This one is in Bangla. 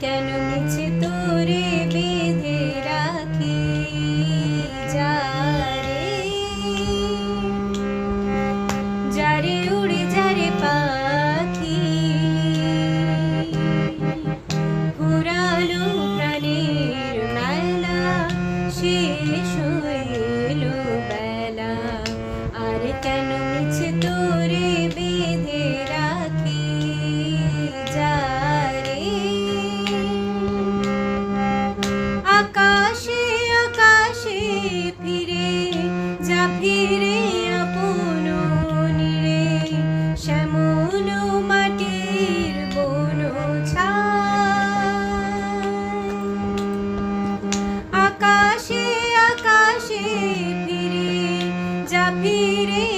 কেন মিছে pirei